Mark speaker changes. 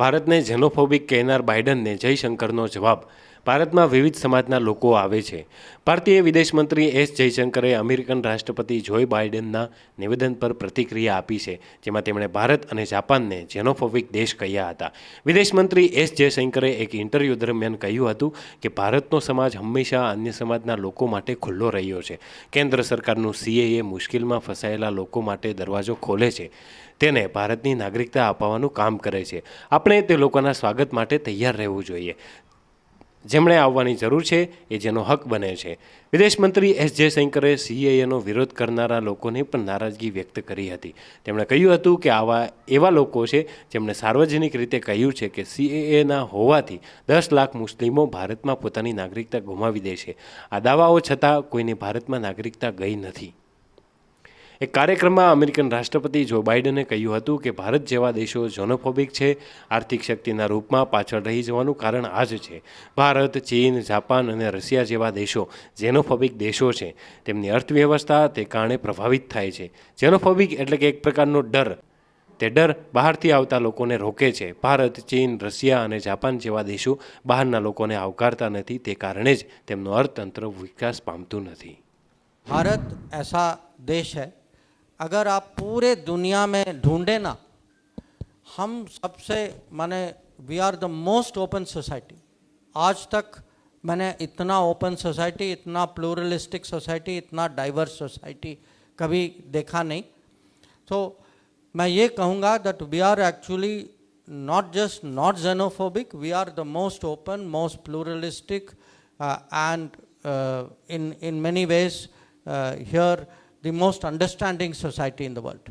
Speaker 1: ભારતને ઝેનોફોબિક કહેનાર બાઇડનને જયશંકરનો જવાબ ભારતમાં વિવિધ સમાજના લોકો આવે છે. ભારતીય વિદેશ મંત્રી એસ જયશંકરે અમેરિકન રાષ્ટ્રપતિ જોય બાઇડનના નિવેદન પર પ્રતિક્રિયા આપી છે, જેમાં તેમણે ભારત અને જાપાનને ઝેનોફોબિક દેશ કહ્યા હતા. વિદેશ મંત્રી એસ જયશંકરે એક ઇન્ટરવ્યૂ દરમિયાન કહ્યું હતું કે ભારતનો સમાજ હંમેશા અન્ય સમાજના લોકો માટે ખુલ્લો રહ્યો છે. કેન્દ્ર સરકારનું સીએએ મુશ્કેલમાં ફસાયેલા લોકો માટે દરવાજો ખોલે છે. તેને ભારતની નાગરિકતા અપાવવાનું કામ કરે છે. આપણે તે લોકોના સ્વાગત માટે તૈયાર રહેવું જોઈએ. જેમણે આવવાની જરૂર છે એ જેનો હક બને છે. વિદેશ મંત્રી એસ જયશંકરે સીએએનો વિરોધ કરનારા લોકોને પણ નારાજગી વ્યક્ત કરી હતી. તેમણે કહ્યું હતું કે આવા એવા લોકો છે જેમણે સાર્વજનિક રીતે કહ્યું છે કે સીએએના હોવાથી દસ લાખ મુસ્લિમો ભારતમાં પોતાની નાગરિકતા ગુમાવી દે છે. આ દાવાઓ છતાં કોઈને ભારતમાં નાગરિકતા ગઈ નથી. એક કાર્યક્રમમાં અમેરિકન રાષ્ટ્રપતિ જો બાઇડને કહ્યું હતું કે ભારત જેવા દેશો ઝોનોફોબિક છે, આર્થિક શક્તિના રૂપમાં પાછળ રહી જવાનું કારણ આ જ છે. ભારત, ચીન, જાપાન અને રશિયા જેવા દેશો ઝેનોફોબિક દેશો છે. તેમની અર્થવ્યવસ્થા તે કારણે પ્રભાવિત થાય છે. ઝેનોફોબિક એટલે કે એક પ્રકારનો ડર. તે ડર બહારથી આવતા લોકોને રોકે છે. ભારત, ચીન, રશિયા અને જાપાન જેવા દેશો બહારના લોકોને આવકારતા નથી. તે કારણે જ તેમનું અર્થતંત્ર વિકાસ પામતું નથી.
Speaker 2: ભારત એસા દેશ હૈ अगर आप पूरे दुनिया में ढूंढे ना हम सबसे माने we are the most open society आज तक मैंने इतना ओपन सोसाइटी इतना प्लूरलिस्टिक सोसाइटी इतना डाइवर्स सोसाइटी कभी देखा नहीं। तो मैं ये कहूँगा that we are actually xenophobic we are the most open most pluralistic uh, and uh, in in many ways uh, here the most understanding society in the world